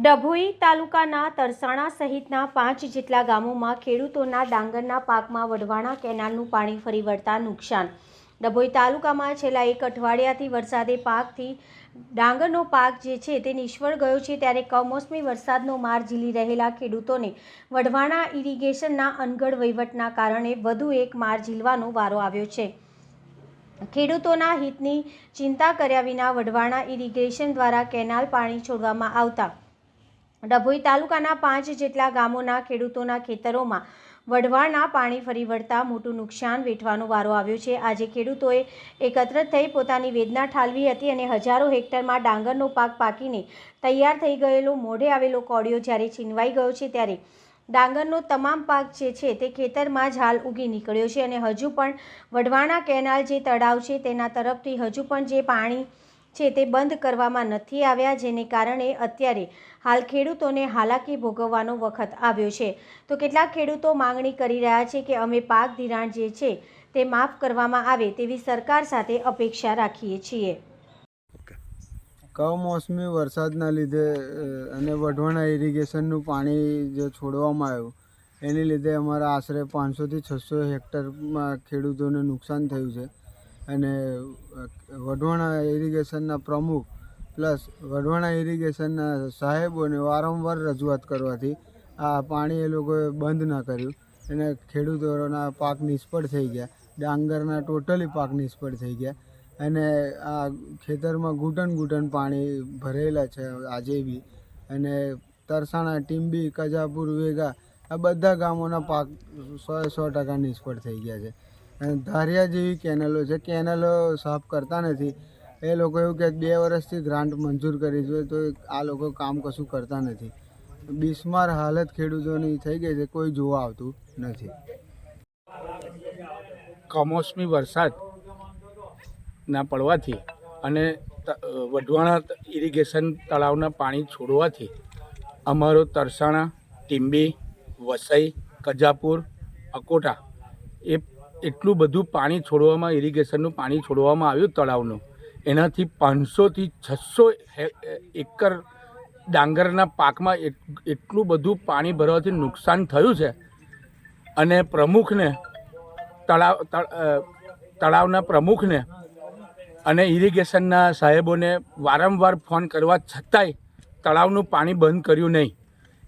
ડભોઈ તાલુકાના તરસાણા સહિતના પાંચ જેટલા ગામોમાં ખેડૂતોના ડાંગરના પાકમાં વઢવાણા કેનાલનું પાણી ફરી વળતા નુકસાન. ડભોઈ તાલુકામાં છેલ્લા એક અઠવાડિયાથી વરસાદે પાકથી ડાંગરનો પાક જે છે તે નિષ્ફળ ગયો છે ત્યારે કમોસમી વરસાદનો માર ઝીલી રહેલા ખેડૂતોને વઢવાણા ઇરિગેશનના અનગઢ વહીવટના કારણે વધુ એક માર ઝીલવાનો વારો આવ્યો છે. ખેડૂતોના હિતની ચિંતા કર્યા વિના વઢવાણા ઇરિગેશન દ્વારા કેનાલ પાણી છોડવામાં આવતા ડભોઈ તાલુકાના પાંચ જેટલા ગામોના ખેડૂતોના ખેતરોમાં વઢવાણના પાણી ફરી વળતા મોટું નુકસાન વેઠવાનો વારો આવ્યો છે. આજે ખેડૂતોએ એકત્રિત થઈ પોતાની વેદના ઠાલવી હતી અને હજારો હેક્ટરમાં ડાંગરનો પાક પાકીને તૈયાર થઈ ગયેલો મોઢે આવેલો કોડિયો જ્યારે છીનવાઈ ગયો છે ત્યારે ડાંગરનો તમામ પાક જે છે તે ખેતરમાં હાલ ઉગી નીકળ્યો છે અને હજુ પણ વઢવાણા કેનાલ જે તળાવ છે તેના તરફથી હજુ પણ જે પાણી છે તે બંધ કરવામાં નથી આવ્યા, જેને કારણે અત્યારે હાલ ખેડૂતોને હાલાકી ભોગવવાનો વખત આવ્યો છે. તો કેટલાક ખેડૂતો માંગણી કરી રહ્યા છે કે અમે પાક ધિરાણ જે છે તે માફ કરવામાં આવે તેવી સરકાર સાથે અપેક્ષા રાખીએ છીએ. કમોસમી વરસાદના લીધે અને વઢવાણા ઇરિગેશનનું પાણી જે છોડવામાં આવ્યું, એની લીધે અમારા આશરે પાંચસોથી છસો હેક્ટરમાં ખેડૂતોને નુકસાન થયું છે. અને વઢવાણા ઇરિગેશનના પ્રમુખ પ્લસ વઢવાણા ઇરિગેશનના સાહેબોને વારંવાર રજૂઆત કરવાથી આ પાણી એ લોકોએ બંધ ના કર્યું. અને ખેડૂતોના પાક નિષ્ફળ થઈ ગયા. ડાંગરના ટોટલી પાક નિષ્ફળ થઈ ગયા. અને આ ખેતરમાં ઘૂંટણ ઘૂંટણ પાણી ભરેલા છે આજે બી. અને તરસાણા, ટીંબી, કજાપુર, વેગા આ બધા ગામોના પાક સો સો ટકા નિષ્ફળ થઈ ગયા છે. ધારિયા જેવી કેનલો છે, કેનલો સાફ કરતા નથી. એ લોકો એવું કે બે વર્ષથી ગ્રાન્ટ મંજૂર કરી છે, તો આ લોકો કામ કશું કરતા નથી. બિસ્માર હાલત ખેડૂતોની થઈ ગઈ છે, કોઈ જોવા આવતું નથી. કમોસમી વરસાદ ના પડવાથી અને વઢવાણા ઇરિગેશન તળાવના પાણી છોડવાથી અમારો તરસાણા, ટીંબી, વસઈ, કજાપુર, અકોટા એ એટલું બધું પાણી છોડવામાં ઇરિગેશનનું પાણી છોડવામાં આવ્યું તળાવનું. એનાથી પાંચસોથી છસો એકર ડાંગરના પાકમાં એટ- એટલું બધું પાણી ભરવાથી નુકસાન થયું છે. અને પ્રમુખને, તળાવ તળ- તળાવના પ્રમુખને અને ઇરિગેશનના સાહેબોને વારંવાર ફોન કરવા છતાંય તળાવનું પાણી બંધ કર્યું નહીં.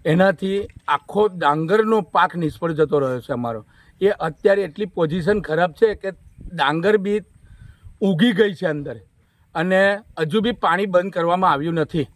એનાથી આખો ડાંગરનો પાક નિષ્ફળ જતો રહ્યો છે અમારો. એ અત્યારે એટલી પોઝિશન ખરાબ છે કે ડાંગર બી ઉગી ગઈ છે અંદર. અને હજુ બી પાણી બંધ કરવામાં આવ્યું નથી.